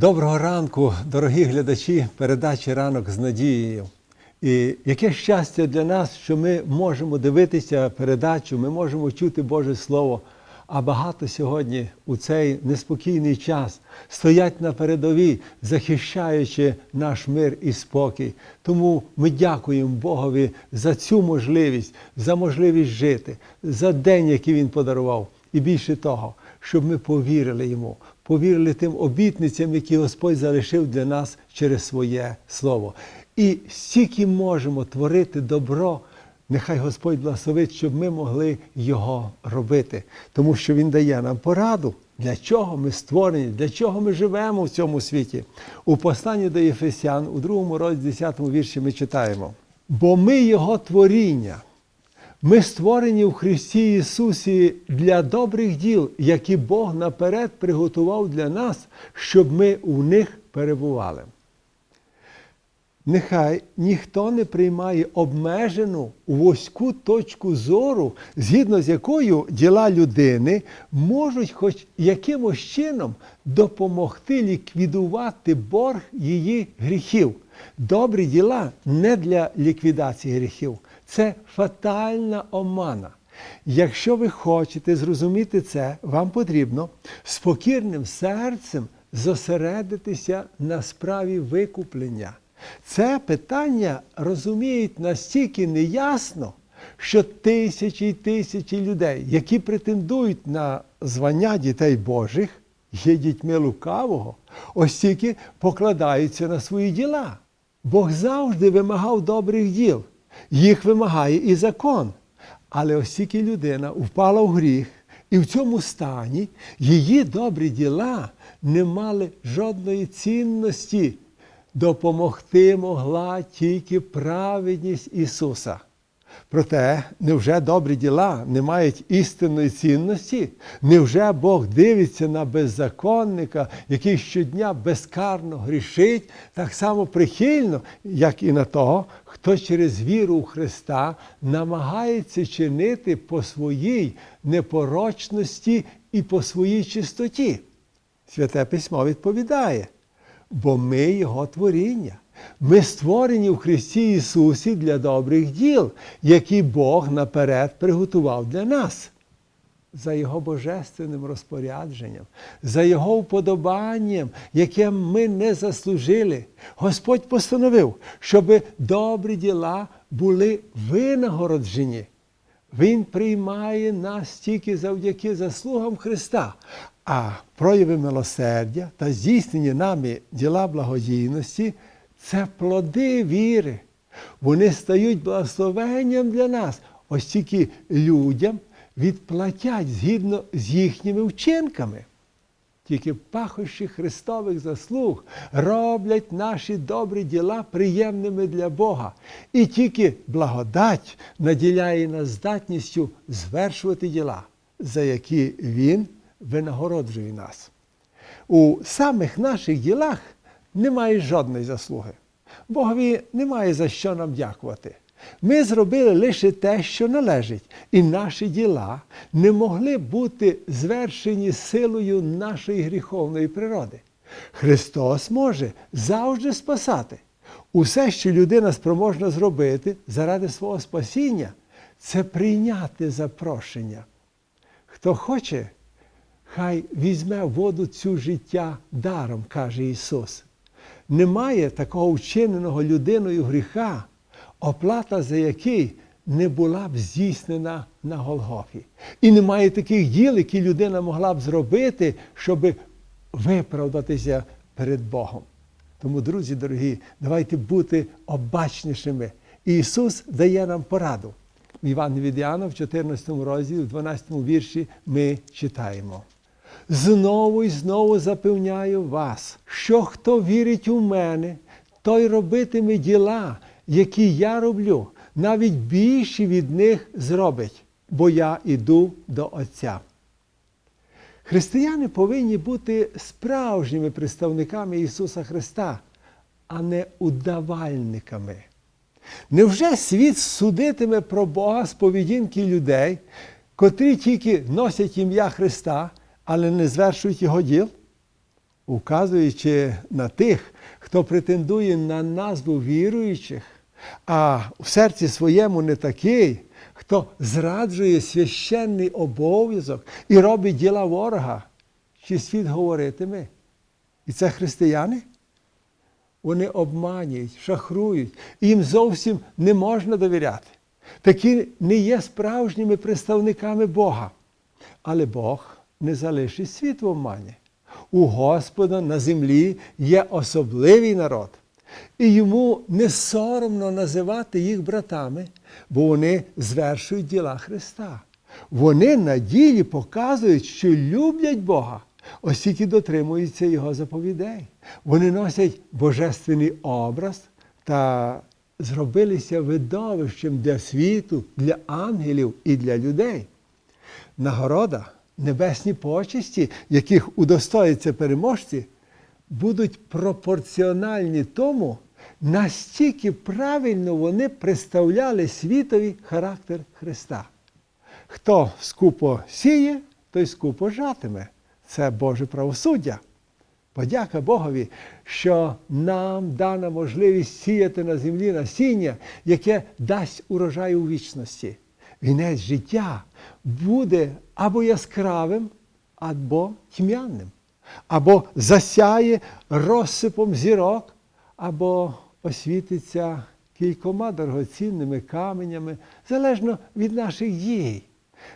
Доброго ранку, дорогі глядачі передачі Ранок з надією. І яке щастя для нас, що ми можемо дивитися передачу, ми можемо чути Боже Слово. А багато сьогодні у цей неспокійний час стоять на передовій, захищаючи наш мир і спокій. Тому ми дякуємо Богові за цю можливість, за можливість жити, за день, який Він подарував. І більше того, щоб ми повірили йому, повірили тим обітницям, які Господь залишив для нас через своє слово. І стільки можемо творити добро, нехай Господь благословить, щоб ми могли його робити, тому що Він дає нам пораду. Для чого ми створені, для чого ми живемо в цьому світі? У посланні до Єфесян, у другому розділі 10 вірші ми читаємо: бо ми Його творіння. Ми створені в Христі Ісусі для добрих діл, які Бог наперед приготував для нас, щоб ми у них перебували. Нехай ніхто не приймає обмежену вузьку точку зору, згідно з якою діла людини можуть хоч якимось чином допомогти ліквідувати борг її гріхів. Добрі діла не для ліквідації гріхів, це фатальна омана. Якщо ви хочете зрозуміти це, вам потрібно спокірним серцем зосередитися на справі викуплення. Це питання розуміють настільки неясно, що тисячі й тисячі людей, які претендують на звання дітей Божих, є дітьми лукавого, ось тільки покладаються на свої діла. Бог завжди вимагав добрих діл, їх вимагає і закон. Але оскільки людина впала в гріх, і в цьому стані її добрі діла не мали жодної цінності. Допомогти могла тільки праведність Ісуса. Проте, невже добрі діла не мають істинної цінності? Невже Бог дивиться на беззаконника, який щодня безкарно грішить, так само прихильно, як і на того, хто через віру у Христа намагається чинити по своїй непорочності і по своїй чистоті? Святе письмо відповідає бо ми Його творіння. Ми створені в Христі Ісусі для добрих діл, які Бог наперед приготував для нас. За Його божественним розпорядженням, за Його вподобанням, яке ми не заслужили, Господь постановив, щоб добрі діла були винагороджені. Він приймає нас тільки завдяки заслугам Христа. А прояви милосердя та здійснені нами діла благодійності це плоди віри. Вони стають благословенням для нас. Ось тільки людям відплатять згідно з їхніми вчинками. Тільки пахощі Христових заслуг роблять наші добрі діла приємними для Бога. І тільки благодать наділяє нас здатністю звершувати діла, за які Він винагороджує нас. У самих наших ділах немає жодної заслуги. Богові немає за що нам дякувати. Ми зробили лише те, що належить, і наші діла не могли бути звершені силою нашої гріховної природи. Христос може завжди спасати. Усе, що людина спроможна зробити заради свого спасіння, це прийняти запрошення. Хто хоче, хай візьме воду цю життя даром, каже Ісус. Немає такого вчиненого людиною гріха, оплата за який не була б здійснена на Голгофі. І немає таких діл, які людина могла б зробити, щоб виправдатися перед Богом. Тому, друзі дорогі, давайте бути обачнішими. Ісус дає нам пораду. В Івані від в 14 розділі, в 12 вірші ми читаємо. Знову і знову запевняю вас, що хто вірить у мене, той робитиме діла, які я роблю, навіть більші від них зробить, бо я іду до Отця. Християни повинні бути справжніми представниками Ісуса Христа, а не удавальниками. Невже світ судитиме про Бога з поведінки людей, котрі тільки носять ім'я Христа, але не звершують Його діл? указуючи на тих, хто претендує на назву віруючих, а в серці своєму не такий, хто зраджує священний обов'язок і робить діла ворога, чи світ говоритиме? І це християни? Вони обманюють, шахрують, їм зовсім не можна довіряти. Такі не є справжніми представниками Бога. Але Бог не залишить світ в обмані. У Господа на землі є особливий народ, і йому не соромно називати їх братами, бо вони звершують діла Христа. Вони на ділі показують, що люблять Бога, оскільки дотримуються Його заповідей. Вони носять божественний образ та зробилися видовищем для світу, для ангелів і для людей. Нагорода, небесні почесті, яких удостоїться переможці, будуть пропорціональні тому, настільки правильно вони представляли світові характер Христа. Хто скупо сіє, той скупо жатиме. Це Боже правосуддя. Подяка Богові, що нам дана можливість сіяти на землі насіння, яке дасть урожай у вічності. Вінець життя буде або яскравим, або тьмяним, або засяє розсипом зірок, або освітиться кількома дорогоцінними каменями, залежно від наших дій.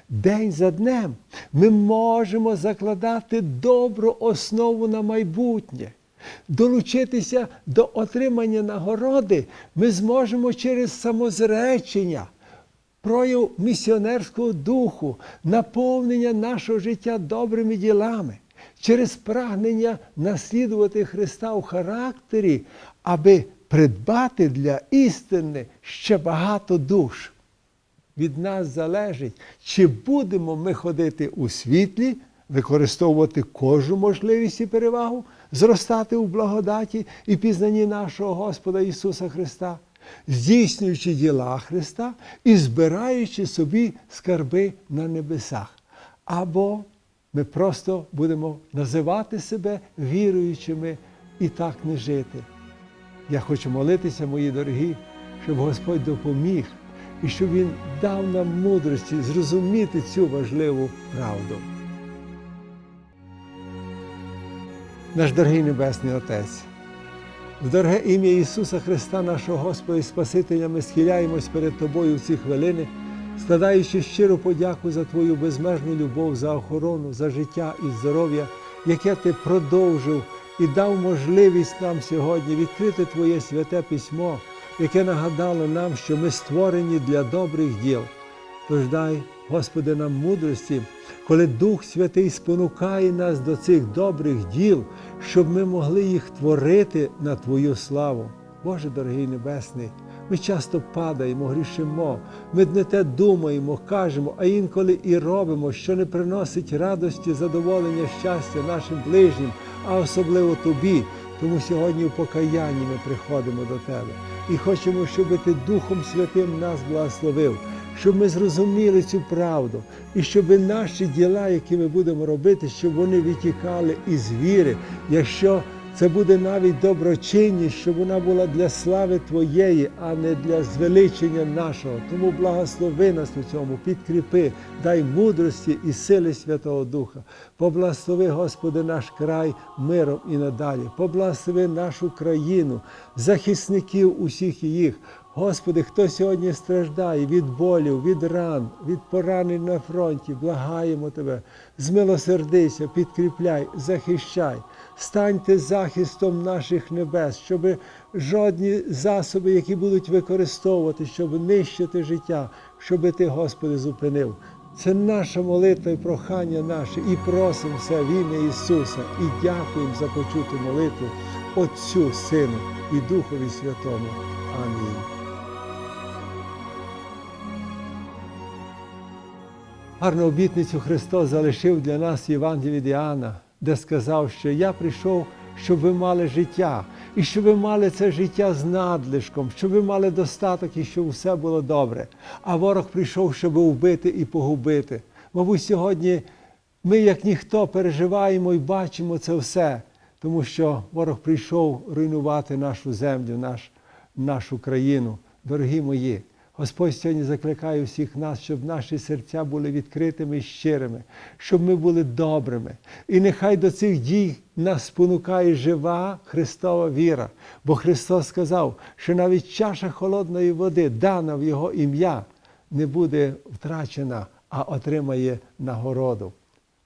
День за днем ми можемо закладати добру основу на майбутнє. Долучитися до отримання нагороди ми зможемо через самозречення, прояв місіонерського духу, наповнення нашого життя добрими ділами, через прагнення наслідувати Христа у характері, аби придбати для істини ще багато душ. Від нас залежить, чи будемо ми ходити у світлі, використовувати кожну можливість і перевагу, зростати у благодаті і пізнанні нашого Господа Ісуса Христа, здійснюючи діла Христа і збираючи собі скарби на небесах. Або ми просто будемо називати себе віруючими і так не жити. Я хочу молитися, мої дорогі, щоб Господь допоміг і щоб Він дав нам мудрості зрозуміти цю важливу правду. Наш дорогий Небесний Отець, в дороге ім'я Ісуса Христа, нашого Господа і Спасителя, ми схиляємось перед Тобою в ці хвилини, складаючи щиру подяку за Твою безмежну любов, за охорону, за життя і здоров'я, яке Ти продовжив і дав можливість нам сьогодні відкрити Твоє святе письмо яке нагадало нам, що ми створені для добрих діл. Тож дай, Господи, нам мудрості, коли Дух Святий спонукає нас до цих добрих діл, щоб ми могли їх творити на Твою славу. Боже дорогий Небесний, ми часто падаємо, грішимо, ми не те думаємо, кажемо, а інколи і робимо, що не приносить радості, задоволення, щастя нашим ближнім, а особливо тобі. Тому сьогодні в покаянні ми приходимо до Тебе і хочемо, щоб Ти Духом Святим нас благословив, щоб ми зрозуміли цю правду, і щоб наші діла, які ми будемо робити, щоб вони витікали із віри, якщо це буде навіть доброчинність, щоб вона була для слави Твоєї, а не для звеличення нашого. Тому благослови нас у цьому, підкріпи, дай мудрості і сили Святого Духа. Поблагослови, Господи, наш край миром і надалі. Поблагослови нашу країну, захисників усіх їх. Господи, хто сьогодні страждає від болів, від ран, від поранень на фронті, благаємо Тебе, змилосердися, підкріпляй, захищай, станьте захистом наших небес, щоб жодні засоби, які будуть використовувати, щоб нищити життя, щоб Ти, Господи, зупинив. Це наша молитва і прохання наше, і просимо все в ім'я Ісуса, і дякуємо за почуту молитву Отцю, Сину і Духові Святому. Амінь. Гарну обітницю Христос залишив для нас від Іоанна, де сказав, що я прийшов, щоб ви мали життя, і щоб ви мали це життя з надлишком, щоб ви мали достаток і щоб все було добре. А ворог прийшов, щоб вбити і погубити. Мабуть, сьогодні ми, як ніхто, переживаємо і бачимо це все. тому що ворог прийшов руйнувати нашу землю, наш, нашу країну. Дорогі мої, Господь сьогодні закликає всіх нас, щоб наші серця були відкритими і щирими, щоб ми були добрими. І нехай до цих дій нас спонукає жива Христова віра. Бо Христос сказав, що навіть чаша холодної води, дана в Його ім'я, не буде втрачена, а отримає нагороду.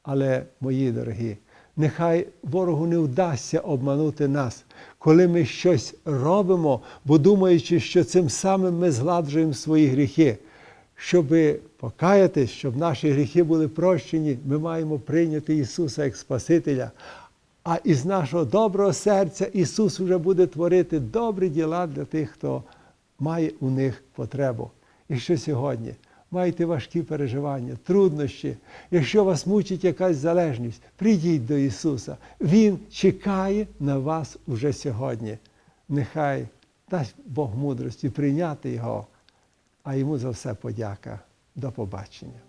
Але, мої дорогі, нехай ворогу не вдасться обманути нас, коли ми щось робимо, бо думаючи, що цим самим ми згладжуємо свої гріхи. Щоб покаятись, щоб наші гріхи були прощені, ми маємо прийняти Ісуса як Спасителя. А із нашого доброго серця Ісус вже буде творити добрі діла для тих, хто має у них потребу. І що сьогодні? Маєте важкі переживання, труднощі. Якщо вас мучить якась залежність, прийдіть до Ісуса. Він чекає на вас уже сьогодні. Нехай дасть Бог мудрості прийняти Його, а йому за все подяка. До побачення.